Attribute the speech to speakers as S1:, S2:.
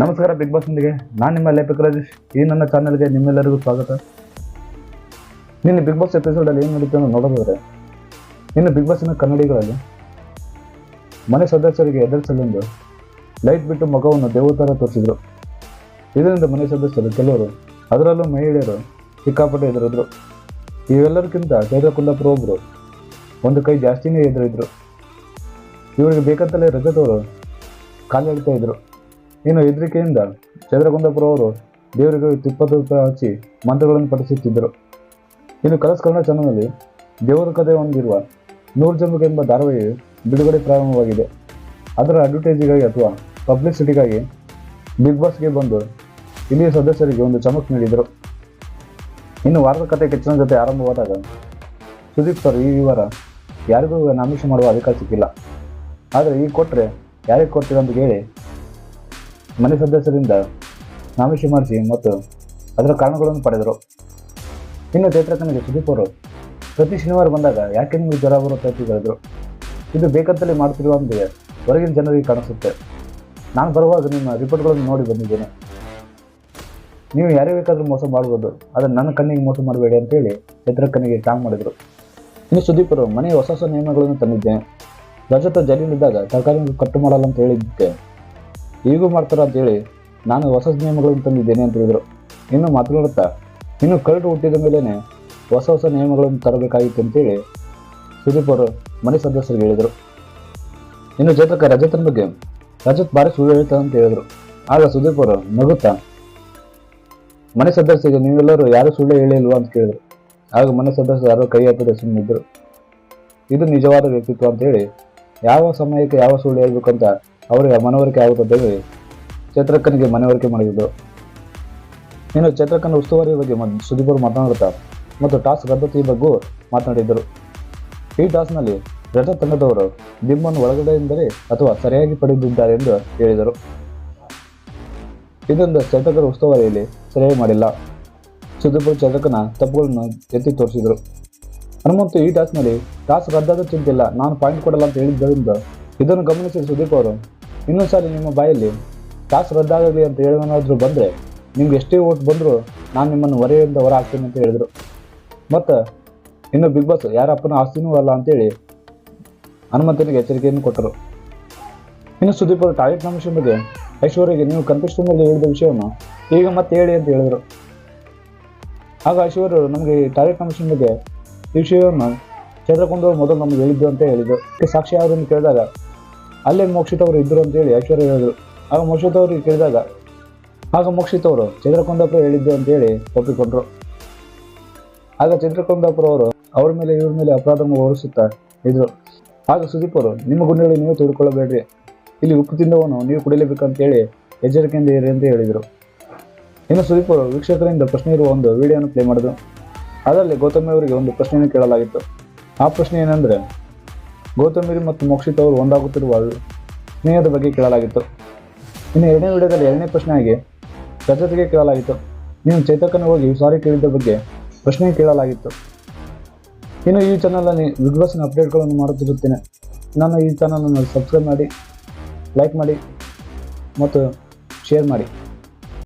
S1: ನಮಸ್ಕಾರ big boss ಮುಂದಿಗೆ ನಾನು ನಿಮ್ಮ ಲೇಪಕ್ ರಾಜೇಶ್. ಈ ನನ್ನ ಚಾನಲ್ಗೆ ನಿಮ್ಮೆಲ್ಲರಿಗೂ ಸ್ವಾಗತ. ನಿನ್ನೆ ಬಿಗ್ ಬಾಸ್ ಎಪಿಸೋಡಲ್ಲಿ ಏನು ನಡೀತು ಅಂತ ನೋಡೋದಾದ್ರೆ ಇನ್ನು ಬಿಗ್ ಬಾಸಿನ ಕನ್ನಡಿಗಳಲ್ಲಿ ಮನೆ ಸದಸ್ಯರಿಗೆ ಎದುರಿಸಲೆಂದು ಲೈಟ್ ಬಿಟ್ಟು ಮಗವನ್ನು ದೇವತರ ತೋರಿಸಿದರು. ಇದರಿಂದ ಮನೆ ಸದಸ್ಯರು ಕೆಲವರು, ಅದರಲ್ಲೂ ಮಹಿಳೆಯರು ಸಿಕ್ಕಾಪಟ್ಟೆ ಎದುರಿದ್ರು. ಇವೆಲ್ಲರಿಗಿಂತ ಚೈತ್ರ ಕುಂದಾಪುರ ಒಬ್ಬರು ಒಂದು ಕೈ ಜಾಸ್ತಿನೇ ಎದುರಿದ್ರು. ಇವರಿಗೆ ಬೇಕಂತಲೇ ರಜತ್ ಅವರು ಕಾಲು ಇದ್ರು. ಇನ್ನು ಹೆದರಿಕೆಯಿಂದ ಚಂದ್ರಗುಂದಪುರ ಅವರು ದೇವರಿಗೆ ಇಪ್ಪತ್ತು ರೂಪಾಯಿ ಹಚ್ಚಿ ಮಂತ್ರಗಳನ್ನು ಪಠಿಸುತ್ತಿದ್ದರು. ಇನ್ನು ಕಲಸ್ ಕನ್ನಡ ಚಾನಲ್ನಲ್ಲಿ ದೇವರ ಕಥೆ ಹೊಂದಿರುವ ನೂರು ಜಂಬಕ್ ಎಂಬ ಧಾರಾವಾಹಿ ಬಿಡುಗಡೆ ಪ್ರಾರಂಭವಾಗಿದೆ. ಅದರ ಅಡ್ವರ್ಟೈಸಿಗಾಗಿ ಅಥವಾ ಪಬ್ಲಿಸಿಟಿಗಾಗಿ ಬಿಗ್ ಬಾಸ್ಗೆ ಬಂದು ಇಲ್ಲಿಯ ಸದಸ್ಯರಿಗೆ ಒಂದು ಚಮಕ್ ನೀಡಿದರು. ಇನ್ನು ವಾರದ ಕಥೆ ಕೆಚ್ಚಿನ ಜೊತೆ ಆರಂಭವಾದಾಗ ಸುದೀಪ್ ಸರ್ ಈ ವಿವರ ಯಾರಿಗೂ ನಾಮಿಷ ಮಾಡುವ ಅಧಿಕಾರ ಸಿಕ್ಕಿಲ್ಲ ಆದರೆ ಈಗ ಕೊಟ್ಟರೆ ಯಾರಿಗೆ ಕೊಡ್ತೀರ ಅಂತ ಕೇಳಿ ಮನೆ ಸದಸ್ಯರಿಂದ ನಾಮಿಷಿ ಮಾಡಿಸಿ ಮತ್ತು ಅದರ ಕಾರಣಗಳನ್ನು ಪಡೆದರು. ಇನ್ನು ಚೈತ್ರಕನಿಗೆ ಸುದೀಪ್ ಅವರು ಪ್ರತಿ ಶನಿವಾರ ಬಂದಾಗ ಯಾಕೆ ನಿಮಗೆ ಜ್ವರ ಬರುತ್ತೆ ಅಂತ ಹೇಳಿದ್ರು. ಇದು ಬೇಕಂತಲೇ ಮಾಡ್ತಿರುವ ಅಂದರೆ ಹೊರಗಿನ ಜನರಿಗೆ ಕಾಣಿಸುತ್ತೆ. ನಾನು ಬರುವಾಗ ನಿಮ್ಮ ರಿಪೋರ್ಟ್ಗಳನ್ನು ನೋಡಿ ಬಂದಿದ್ದೇನೆ. ನೀವು ಯಾರೇ ಬೇಕಾದರೂ ಮೋಸ ಮಾಡ್ಬೋದು, ಆದರೆ ನನ್ನ ಕಣ್ಣಿಗೆ ಮೋಸ ಮಾಡಬೇಡಿ ಅಂತೇಳಿ ಚೈತ್ರಕ್ಕನಿಗೆ ಟಾಂಗ್ ಮಾಡಿದರು. ಇನ್ನು ಸುದೀಪರು ಮನೆಯ ಹೊಸ ಹೊಸ ನಿಯಮಗಳನ್ನು ತಂದಿದ್ದೇನೆ. ರಜತ ಜೈಲಿನಿದ್ದಾಗ ತರಕಾರಿ ಕಟ್ಟು ಮಾಡಲ್ಲ ಅಂತ ಹೇಳಿದ್ದಕ್ಕೆ ಈಗೂ ಮಾಡ್ತಾರ ಅಂತೇಳಿ ನಾನು ಹೊಸ ನಿಯಮಗಳನ್ನು ತಂದಿದ್ದೇನೆ ಅಂತ ಹೇಳಿದರು. ಇನ್ನು ಮಾತನಾಡುತ್ತಾ ಇನ್ನು ಕರಡು ಹುಟ್ಟಿದ ಮೇಲೇ ಹೊಸ ಹೊಸ ನಿಯಮಗಳನ್ನು ತರಬೇಕಾಗಿತ್ತು ಅಂತೇಳಿ ಸುದೀಪ್ ಅವರು ಮನೆ ಸದಸ್ಯರಿಗೆ ಹೇಳಿದರು. ಇನ್ನು ಚೇತಕ ರಜತನ ಬಗ್ಗೆ ರಜತ್ ಭಾರಿ ಸುಳ್ಳು ಹೇಳ್ತಾನೆ ಅಂತ ಹೇಳಿದರು. ಆಗ ಸುದೀಪ್ ಅವರು ನಗುತ್ತಾ? ಮನೆ ಸದಸ್ಯರಿಗೆ ನೀವೆಲ್ಲರೂ ಯಾರು ಸುಳ್ಳು ಹೇಳಿಲ್ವಾ ಅಂತ ಕೇಳಿದರು. ಆಗ ಮನೆ ಸದಸ್ಯರು ಯಾರೋ ಕೈ ಹಾಕಿದ ಸುಮ್ಮನಿದ್ದರು ಇದು ನಿಜವಾದ ವ್ಯಕ್ತಿತ್ವ ಅಂತ ಹೇಳಿ ಯಾವ ಸಮಯಕ್ಕೆ ಯಾವ ಸುಳ್ಳು ಹೇಳ್ಬೇಕಂತ ಅವರಿಗೆ ಮನವರಿಕೆ ಆಗುತ್ತದೆ ಚೇತ್ರಕ್ಕನಿಗೆ ಮನವರಿಕೆ ಮಾಡಿದ್ದು. ಇನ್ನು ಚೈತ್ರಕ್ಕನ ಉಸ್ತುವಾರಿ ಬಗ್ಗೆ ಸುದೀಪರು ಸುದೀಪ್ ಅವರು ಮಾತನಾಡುತ್ತಾ ಮತ್ತು ಟಾಸ್ ರದ್ದತಿ ಬಗ್ಗೂ ಮಾತನಾಡಿದ್ದರು. ಈ ಟಾಸ್ನಲ್ಲಿ ರಜಾ ತಂಡದವರು ಬಿಂಬನ್ನು ಒಳಗಡೆಯಿಂದಲೇ ಅಥವಾ ಸರಿಯಾಗಿ ಪಡೆದಿದ್ದಾರೆ ಎಂದು ಹೇಳಿದರು. ಇದರಿಂದ ಚೈತ್ರಕರ ಉಸ್ತುವಾರಿಯಲ್ಲಿ ಸರಿಯಾಗಿ ಮಾಡಿಲ್ಲ. ಸುದೀಪ್ ಚೇತಕನ ತಪ್ಪುಗಳನ್ನು ಎತ್ತಿ ತೋರಿಸಿದರು. ಹನುಮಂತು ಈ ಟಾಸ್ನಲ್ಲಿ ಟಾಸ್ ರದ್ದಾದ ಚಿಂತಿಲ್ಲ ನಾನು ಪಾಯಿಂಟ್ ಕೊಡಲ್ಲ ಅಂತ ಹೇಳಿದ್ದರಿಂದ ಇದನ್ನು ಗಮನಿಸಿದ ಸುದೀಪ್ ಅವರು ಇನ್ನೊಂದು ಸಾರಿ ನಿಮ್ಮ ಬಾಯಲ್ಲಿ ಟಾಸ್ ರದ್ದಾಗಲಿ ಅಂತ ಹೇಳೋನಾದರೂ ಬಂದರೆ ನಿಮ್ಗೆ ಎಷ್ಟೇ ಓಟ್ ಬಂದರೂ ನಾನು ನಿಮ್ಮನ್ನು ಹೊರೆಯಿಂದ ಹೊರ ಹಾಕ್ತೀನಿ ಅಂತ ಹೇಳಿದರು. ಮತ್ತು ಇನ್ನು ಬಿಗ್ ಬಾಸ್ ಯಾರಪ್ಪನ ಆಸ್ತಿನೂ ಅಲ್ಲ ಅಂತೇಳಿ ಹನುಮಂತನಿಗೆ ಎಚ್ಚರಿಕೆಯನ್ನು ಕೊಟ್ಟರು. ಇನ್ನು ಸುದೀಪ್ ಅವರು ಟಾಯ್ಲೆಟ್ ನಮಿಷನ್ ಬಗ್ಗೆ ಐಶ್ವರ್ಯಗೆ ನೀವು ಕಂಟೆಸ್ಟಲ್ಲಿ ಹೇಳಿದ ವಿಷಯವನ್ನು ಈಗ ಮತ್ತೆ ಹೇಳಿ ಅಂತ ಹೇಳಿದರು. ಆಗ ಐಶ್ವರ್ಯರು ನಮಗೆ ಟಾಯ್ಲೆಟ್ ನಮಿಷನ್ ಬಗ್ಗೆ ಈ ವಿಷಯವನ್ನು ಚಂದ್ರಕುಂದವರು ಮೊದಲು ನಮಗೆ ಹೇಳಿದ್ದು ಅಂತ ಹೇಳಿದರು. ಸಾಕ್ಷಿ ಅಂತ ಕೇಳಿದಾಗ ಅಲ್ಲೇ ಮೋಕ್ಷಿತ್ ಅವರು ಇದ್ದರು ಅಂತೇಳಿ ಐಶ್ವರ್ಯ ಹೇಳಿದ್ರು. ಆಗ ಮೋಕ್ಷಿತ್ ಅವರಿಗೆ ಕೇಳಿದಾಗ, ಆಗ ಮೋಕ್ಷಿತ್ ಅವರು ಚಂದ್ರಕುಂದಾಪುರ ಹೇಳಿದ್ದು ಅಂತೇಳಿ ಒಪ್ಪಿಕೊಂಡ್ರು. ಆಗ ಚಂದ್ರಕುಂದಾಪುರ ಅವರು ಅವ್ರ ಮೇಲೆ ಇವ್ರ ಮೇಲೆ ಅಪರಾಧವನ್ನು ಹೊರಿಸುತ್ತಾ ಇದ್ರು. ಆಗ ಸುದೀಪ್ ಅವರು, ನಿಮ್ಮ ಗುಂಡಿಗಳು ನೀವು ತಿಳ್ಕೊಳ್ಳಬೇಡ್ರಿ ಇಲ್ಲಿ ಉಪ್ಪು ತಿಂದವನು ನೀವು ಕುಡಿಲೇಬೇಕಂತೇಳಿ ಎಚ್ಚರಿಕೆಯಿಂದ ಇರಿ ಅಂತ ಹೇಳಿದರು. ಇನ್ನು ಸುದೀಪ್ ಅವರು ವೀಕ್ಷಕರಿಂದ ಪ್ರಶ್ನೆ ಇರುವ ಒಂದು ವಿಡಿಯೋನ ಪ್ಲೇ ಮಾಡಿದ್ರು. ಅದರಲ್ಲಿ ಗೌತಮಿ ಅವರಿಗೆ ಒಂದು ಪ್ರಶ್ನೆಯನ್ನು ಕೇಳಲಾಗಿತ್ತು. ಆ ಪ್ರಶ್ನೆ ಏನಂದರೆ ಗೌತಮಿರಿ ಮತ್ತು ಮೋಕ್ಷಿತ್ ಅವರು ಒಂದಾಗುತ್ತಿರುವ ಸ್ನೇಹದ ಬಗ್ಗೆ ಕೇಳಲಾಗಿತ್ತು. ಇನ್ನು ಎರಡನೇ ವಿಡಿಯೋದಲ್ಲಿ ಎರಡನೇ ಪ್ರಶ್ನೆಯಾಗಿ ರಜತಿಗೆ ಕೇಳಲಾಗಿತ್ತು. ನೀವು ಚೇತಕನ ಹೋಗಿ ಸಾರಿ ಕೇಳಿದ ಬಗ್ಗೆ ಪ್ರಶ್ನೆ ಕೇಳಲಾಗಿತ್ತು. ಇನ್ನು ಈ ಚಾನಲಲ್ಲಿ ಬಿಗ್ ಬಾಸ್ನ ಅಪ್ಡೇಟ್ಗಳನ್ನು ಮಾಡುತ್ತಿರುತ್ತೇನೆ. ನನ್ನ ಈ ಚಾನಲನ್ನು ಸಬ್ಸ್ಕ್ರೈಬ್ ಮಾಡಿ ಲೈಕ್ ಮಾಡಿ ಮತ್ತು ಶೇರ್ ಮಾಡಿ.